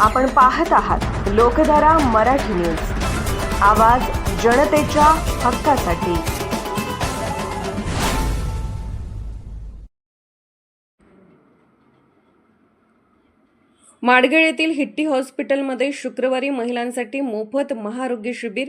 आपण पाहत आहात लोकधारा मराठी न्यूज. आवाज जनतेच्या हक्कासाठी. माडगेळ येथील हिट्टी हॉस्पिटलमध्ये शुक्रवारी महिलांसाठी मोफत महाआरोग्य शिबिर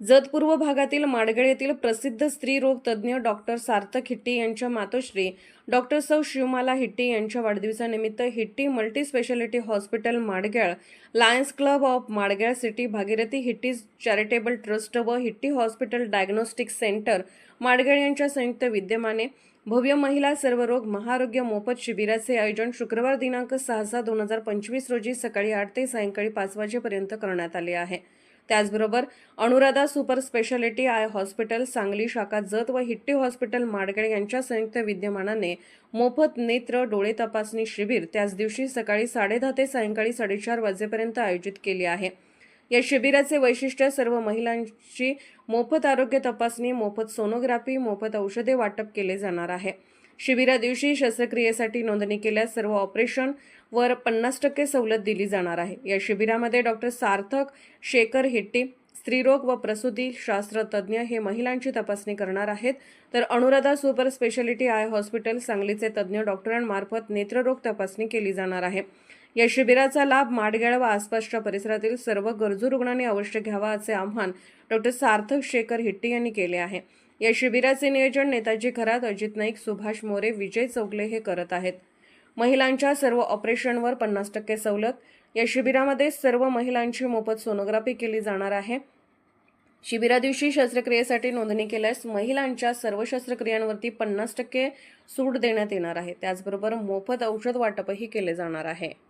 जतपूर्व भागातील माडगेळ येथील प्रसिद्ध स्त्रीरोग तज्ज्ञ डॉक्टर सार्थक हिट्टी यांच्या मातोश्री डॉक्टर सौ शिवमाला हिट्टी यांच्या वाढदिवसानिमित्त Hitti multi speciality hospital Madgal lions club of Madgal city Bhagirathi Hitti charitable trust व Hitti hospital diagnostic centre Madgel यांच्या संयुक्त विद्यमाने भव्य महिला सर्वरोग महारोग्य मोफत शिबिराचे आयोजन शुक्रवार दिनांक सहा सहा दोन हजार पंचवीस रोजी सकाळी आठ ते सायंकाळी पाच वाजेपर्यंत करण्यात आले आहे. त्याचबरोबर Anuradha super speciality eye hospital Sangli शाखा जत व हिट्टी हॉस्पिटल माडगेळ यांच्या संयुक्त विद्यमानाने मोफत नेत्र डोळे तपासणी शिबिर त्याच दिवशी सकाळी साडेदहा ते सायंकाळी साडेचार वाजेपर्यंत आयोजित केले आहे. या शिबिराचे वैशिष्ट्य सर्व महिलांची मोफत आरोग्य तपासणी मोफत सोनोग्राफी मोफत औषधे वाटप केले जाणार आहे. शिबिरा दिवशी शस्त्रक्रियेसाठी नोंदणी केल्यास सर्व ऑपरेशन वर पन्नास टक्के सवलत दिली जाणार आहे. या शिबिरामध्ये डॉक्टर सार्थक शेखर हिट्टी स्त्रीरोग व प्रसूती शास्त्र तज्ज्ञ हे महिलांची तपासणी करणार आहेत. तर Anuradha super speciality eye hospital सांगलीचे तज्ज्ञ डॉक्टरांमार्फत नेत्ररोग तपासणी केली जाणार आहे. या शिबिराचा लाभ माडगेळ व आसपासच्या परिसरातील सर्व गरजू रुग्णांनी अवश्य घ्यावा असे आव्हान डॉक्टर सार्थक शेखर हिट्टी यांनी केले आहे. या शिबिराचे नियोजन नेताजी घरात अजित नाईक सुभाष मोरे विजय चौगले हे करत आहेत. महिलांच्या सर्व ऑपरेशनवर पन्नास टक्के सवलत. या शिबिरामध्ये सर्व महिलांची मोफत सोनोग्राफी केली जाणार आहे. शिबिरा दिवशी शस्त्रक्रियेसाठी नोंदणी केल्यास महिलांच्या सर्व शस्त्रक्रियांवरती पन्नास टक्के सूट देण्यात येणार आहे. त्याचबरोबर मोफत औषध वाटपही केले जाणार आहे.